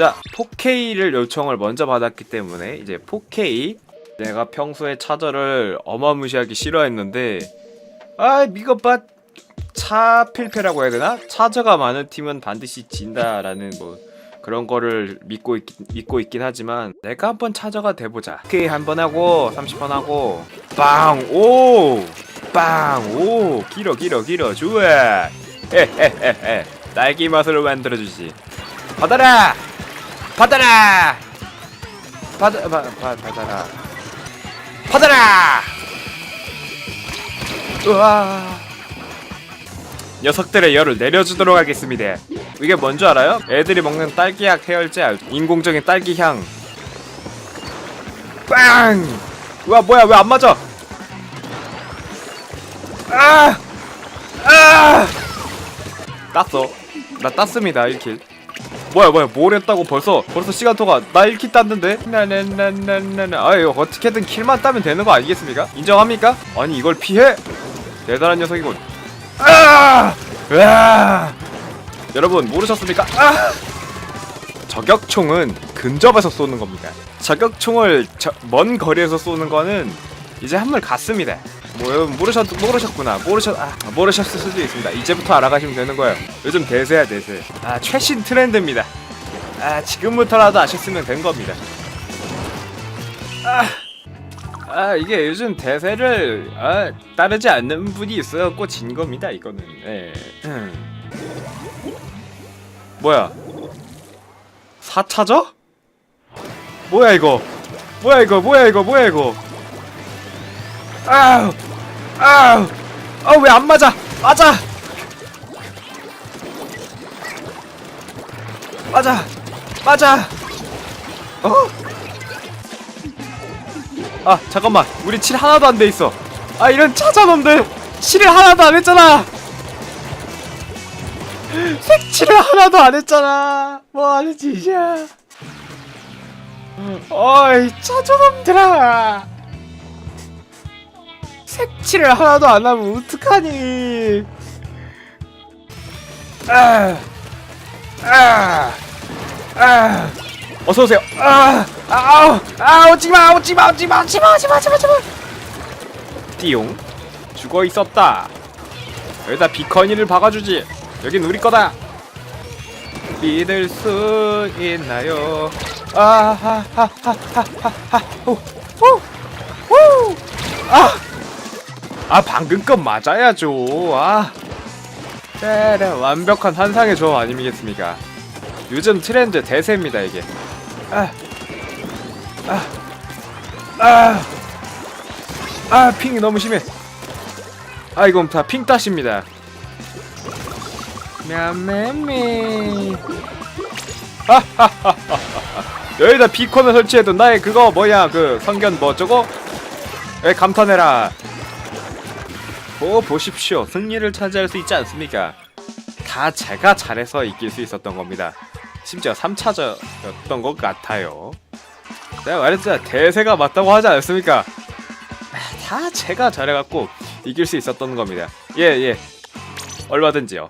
자 4K를 요청을 먼저 받았기 때문에 이제 4K 내가 평소에 차저를 어마무시하게 싫어했는데 아 이것 봐차 필패라고 해야 되나? 차저가 많은 팀은 반드시 진다라는 뭐 그런 거를 믿고 있, 믿고 있긴 하지만 내가 한번 차저가 돼보자. 오케이 한 번 하고 30번 하고 빵 오 빵 오! 길어 길어 길어. 좋아. 헤헤헤헤. 딸기 맛으로 만들어주지. 받아라 받아라 받아 바, 바, 받아라 받아라 우와 녀석들의 열을 내려주도록 하겠습니다. 이게 뭔지 알아요? 애들이 먹는 딸기약 해열제 인공적인 딸기향 빵! 와 뭐야 왜 안 맞아? 아! 아! 땄어. 나 땄습니다 1킬. 뭐야 뭐야 뭘 했다고 벌써 벌써 시간토가 나 1킬 땄는데 나나나나나나 아 이거 어떻게든 킬만 따면 되는 거 아니겠습니까? 인정합니까? 아니 이걸 피해? 대단한 녀석이군 아! 으아! 여러분 모르셨습니까? 아! 저격총은 근접에서 쏘는 겁니다. 저격총을 저, 먼 거리에서 쏘는 거는 이제 한물 갔습니다. 뭐 여러분 모르셨 모르셨구나 모르셨 아 모르셨을 수도 있습니다. 이제부터 알아가시면 되는 거예요. 요즘 대세야 대세. 아 최신 트렌드입니다. 아 지금부터라도 아셨으면 된 겁니다. 아. 아 이게 요즘 대세를 아, 따르지 않는 분이 있어갖고 진 겁니다 이거는 예. 음. 뭐야 4차저? 뭐야 이거 뭐야 이거 뭐야 이거 뭐야 이거 아우 아우. 아왜 안 맞아? 맞아. 맞아. 맞아. 어? 아 잠깐만. 우리 칠 하나도 안 돼 있어. 아 이런 차자놈들. 칠을 하나도 안 했잖아. 색칠을 하나도 안 했잖아. 뭐 하는 짓이야? 어이 차저놈들아 색칠을 하나도 안 하면 어떡하니 아, 아, 아. 어서 오세요. 아, 아, 아, 오지 마, 오지 마, 오지 마, 오지 마, 오지 마, 오지 마, 오지 마. 띠용. 죽어 있었다. 여기다 비커니를 박아주지. 여긴 우리 거다. 믿을 수 있나요? 아하하하하하하. 오, 오, 오. 아, 아 방금 건 맞아야죠. 아, 때려 완벽한 환상의 조합 아니겠습니까? 요즘 트렌드 대세입니다 이게. 아, 아, 아, 아, 핑이 너무 심해. 아, 이건 다 핑 따십니다. 냠매미. 하하하하하. 여기다 비콘을 설치해도 나의 그거 뭐야 그 성견 뭐 저거? 에 감탄해라. 보 보십시오 승리를 차지할 수 있지 않습니까? 다 제가 잘해서 이길 수 있었던 겁니다. 심지어 3차저였던 것 같아요. 내가 말했잖아 대세가 맞다고 하지 않았습니까? 다 제가 잘해갖고 이길 수 있었던 겁니다. 예 예. 얼마든지요.